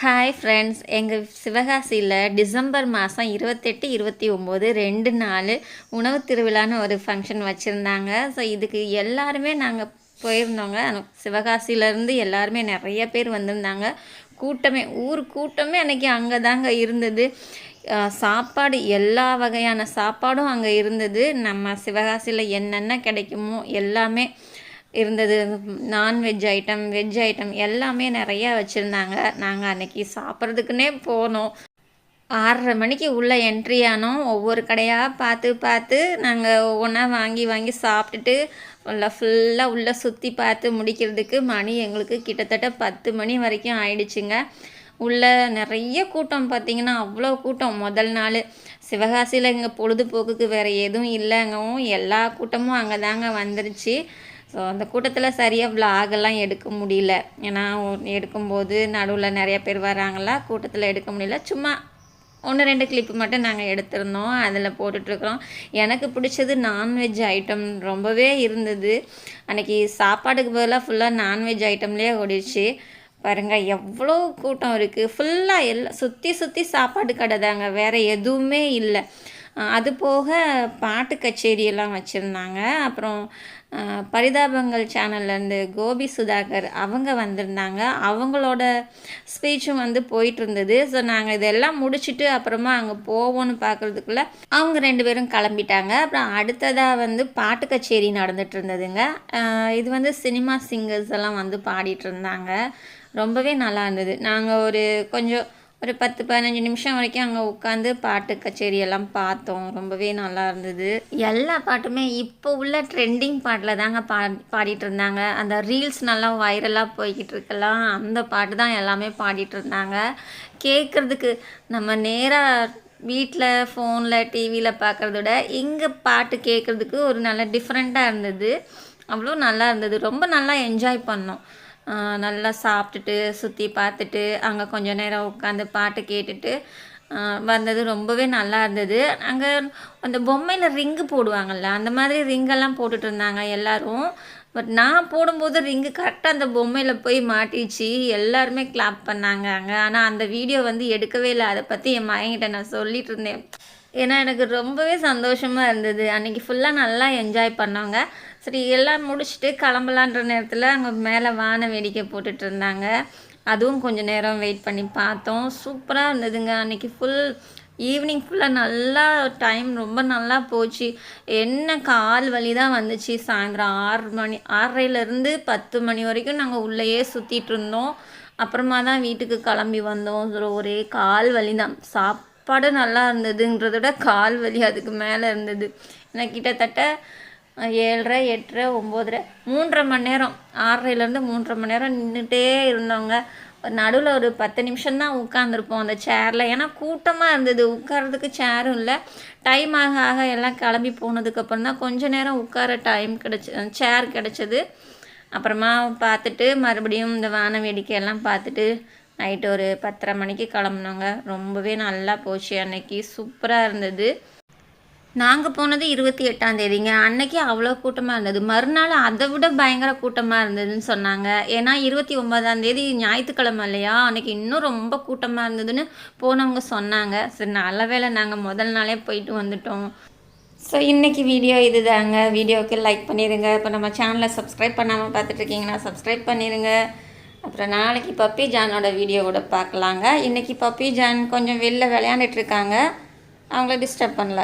Hi friends எங்கள் சிவகாசியில் December மாதம் இருபத்தெட்டு இருபத்தி ஒம்பது ரெண்டு நாள் உணவு திருவிழான்னு ஒரு ஃபங்க்ஷன் வச்சுருந்தாங்க. ஸோ இதுக்கு எல்லாருமே நாங்கள் போயிருந்தோங்க. சிவகாசியிலேருந்து எல்லாருமே நிறைய பேர் வந்திருந்தாங்க. கூட்டமே ஊர் கூட்டமே அன்றைக்கி அங்கே தாங்க இருந்தது சாப்பாடு எல்லா வகையான சாப்பாடும் அங்கே இருந்தது. நம்ம சிவகாசியில் என்னென்ன கிடைக்குமோ எல்லாமே இருந்தது. நான்வெஜ் ஐட்டம் வெஜ் ஐட்டம் எல்லாமே நிறையா வச்சுருந்தாங்க. நாங்கள் அன்னைக்கு சாப்பிட்றதுக்குன்னே போனோம். ஆறரை மணிக்கு உள்ளே என்ட்ரி ஆனோம். ஒவ்வொரு கடையாக பார்த்து பார்த்து நாங்கள் ஒவ்வொன்றா வாங்கி வாங்கி சாப்பிட்டுட்டு உள்ள ஃபுல்லாக உள்ளே சுற்றி பார்த்து முடிக்கிறதுக்கு மணி எங்களுக்கு கிட்டத்தட்ட பத்து மணி வரைக்கும் ஆயிடுச்சுங்க. உள்ள நிறைய கூட்டம் பார்த்தீங்கன்னா அவ்வளோ கூட்டம். முதல் நாள் சிவகாசியில் இங்கே பொழுதுபோக்குக்கு வேறு எதுவும் இல்லைங்கவும் எல்லா கூட்டமும் அங்கே தாங்க வந்துருச்சு. ஸோ அந்த கூட்டத்தில் சரியாக vlog எடுக்க முடியல. ஏன்னா எடுக்கும்போது நடுவில் நிறைய பேர் வராங்களா கூட்டத்தில் எடுக்க முடியல. சும்மா ஒன்று ரெண்டு கிளிப்பு மட்டும் நாங்கள் எடுத்திருந்தோம். அதில் போட்டுட்ருக்குறோம். எனக்கு பிடிச்சது நான்வெஜ் ஐட்டம் ரொம்பவே இருந்தது. அன்னைக்கு சாப்பாடுக்கு பதிலாக ஃபுல்லாக நான்வெஜ் ஐட்டம்லேயே ஓடிடுச்சு. பாருங்க எவ்வளோ கூட்டம் இருக்குது ஃபுல்லாக எல்லாம் சுற்றி சுற்றி சாப்பாடு கடை தாங்க. வேறு எதுவுமே இல்லை. அது போக பாட்டு கச்சேரியெல்லாம் வச்சுருந்தாங்க. அப்புறம் பரிதாபங்கள் சேனல்லேருந்து கோபி சுதாகர் அவங்க வந்திருந்தாங்க. அவங்களோட ஸ்பீச்சும் வந்து போயிட்டு இருந்தது ஸோ நாங்கள் இதெல்லாம் முடிச்சுட்டு அப்புறமா அங்கே போவோம்னு பார்க்குறதுக்குள்ளே அவங்க ரெண்டு பேரும் கிளம்பிட்டாங்க. அப்புறம் அடுத்ததாக வந்து பாட்டு கச்சேரி நடந்துட்டு இருந்ததுங்க இது வந்து சினிமா சிங்கர்ஸ் எல்லாம் வந்து பாடிட்டு இருந்தாங்க ரொம்பவே நல்லா இருந்தது. நாங்கள் ஒரு கொஞ்சம் ஒரு பத்து பதினஞ்சு நிமிஷம் வரைக்கும் அங்கே உட்காந்து பாட்டு கச்சேரியெல்லாம் பார்த்தோம். ரொம்பவே நல்லா இருந்தது. எல்லா பாட்டுமே இப்போ உள்ள ட்ரெண்டிங் பாட்டில் தாங்க பா பாடிட்டு இருந்தாங்க. அந்த ரீல்ஸ் நல்லா வைரலாக போய்கிட்டு இருக்கலாம். அந்த பாட்டு தான் எல்லாமே பாடிட்டு இருந்தாங்க. கேட்குறதுக்கு நம்ம நேராக வீட்டில் ஃபோனில் டிவியில் பார்க்குறத விட இங்கே பாட்டு கேட்குறதுக்கு ஒரு நல்ல டிஃப்ரெண்ட்டாக இருந்தது. அவ்வளோ நல்லா இருந்தது. ரொம்ப நல்லா என்ஜாய் பண்ணோம். நல்லா சாப்பிட்டுட்டு சுற்றி பார்த்துட்டு அங்கே கொஞ்ச நேரம் உட்காந்து பாட்டு கேட்டுட்டு வந்தது ரொம்பவே நல்லா இருந்தது. அங்கே அந்த பொம்மையில் ரிங்கு போடுவாங்கள்ல அந்த மாதிரி ரிங்கெல்லாம் போட்டுட்டு இருந்தாங்க எல்லோரும். பட் நான் போடும்போது ரிங்கு கரெக்டாக அந்த பொம்மையில் போய் மாட்டிச்சு. எல்லாருமே கிளாப் பண்ணாங்க அங்கே. ஆனால் அந்த வீடியோ வந்து எடுக்கவே இல்லை. அதை பற்றி என் மயங்கிட்ட நான் சொல்லிட்டு இருந்தேன். ஏன்னா எனக்கு ரொம்பவே சந்தோஷமாக இருந்தது. அன்றைக்கி ஃபுல்லாக நல்லா என்ஜாய் பண்ணவங்க. சரி எல்லாம் முடிச்சுட்டு கிளம்பலான்ற நேரத்தில் அங்கே மேலே வான வேடிக்கை போட்டுட்டு இருந்தாங்க. அதுவும் கொஞ்சம் நேரம் வெயிட் பண்ணி பார்த்தோம். சூப்பராக இருந்ததுங்க. அன்றைக்கி ஃபுல் ஈவினிங் ஃபுல்லாக நல்லா டைம் ரொம்ப நல்லா போச்சு. என்ன கால் வலி தான் வந்துச்சு. சாயந்தரம் ஆறு மணி ஆறரைலேருந்து பத்து மணி வரைக்கும் நாங்கள் உள்ளேயே சுற்றிட்டு இருந்தோம். அப்புறமா தான் வீட்டுக்கு கிளம்பி வந்தோம். ஒரே கால் வலி தான். சாப்பாடு நல்லா இருந்ததுன்றத விட கால் வலி அதுக்கு மேலே இருந்தது. ஏன்னா கிட்டத்தட்ட ஏழரை எட்டரை ஒம்போதரை மூன்றரை மணி நேரம். ஆறரைலேருந்து மூன்றரை மணி நேரம் நின்றுட்டே இருந்தோங்க நடுவில் ஒரு பத்து நிமிஷம் தான் உட்காந்துருப்போம் அந்த சேரில் ஏன்னா கூட்டமாக இருந்தது. உட்கார்றதுக்கு சேரும் இல்லை. டைம் ஆக ஆக எல்லாம் கிளம்பி போனதுக்கப்புறம் தான் கொஞ்ச நேரம் உட்கார டைம் கிடச்சி சேர் கிடச்சிது. அப்புறமா பார்த்துட்டு மறுபடியும் இந்த வான வேடிக்கையெல்லாம் பார்த்துட்டு நைட்டு ஒரு பத்தரை மணிக்கு கிளம்புனோங்க ரொம்பவே நல்லா போச்சு அன்னைக்கு. சூப்பராக இருந்தது. நாங்கள் போனது இருபத்தி எட்டாம் தேதிங்க. அன்னைக்கு அவ்வளோ கூட்டமாக இருந்தது. மறுநாள் அதை விட பயங்கர கூட்டமாக இருந்ததுன்னு சொன்னாங்க. ஏன்னா இருபத்தி ஒன்பதாம் தேதி ஞாயிற்றுக்கிழமை இல்லையா? அன்னைக்கு இன்னும் ரொம்ப கூட்டமாக இருந்ததுன்னு போனவங்க சொன்னாங்க. சரி நல்ல வேளை நாங்கள் முதல் நாளே போயிட்டு வந்துட்டோம். ஸோ இன்றைக்கி வீடியோ இதுதாங்க. வீடியோவுக்கு லைக் பண்ணிடுங்க இப்போ நம்ம சேனலை சப்ஸ்கிரைப் பண்ணாமல் பார்த்துட்ருக்கீங்கன்னா சப்ஸ்கிரைப் பண்ணிடுங்க அப்புறம் நாளைக்கு பப்பி ஜானோட வீடியோ கூட பார்க்கலாங்க. இன்றைக்கி பப்பி ஜான் கொஞ்சம் வெளில விளையாண்டுட்டு இருக்காங்க அவங்கள டிஸ்டர்ப் பண்ணல.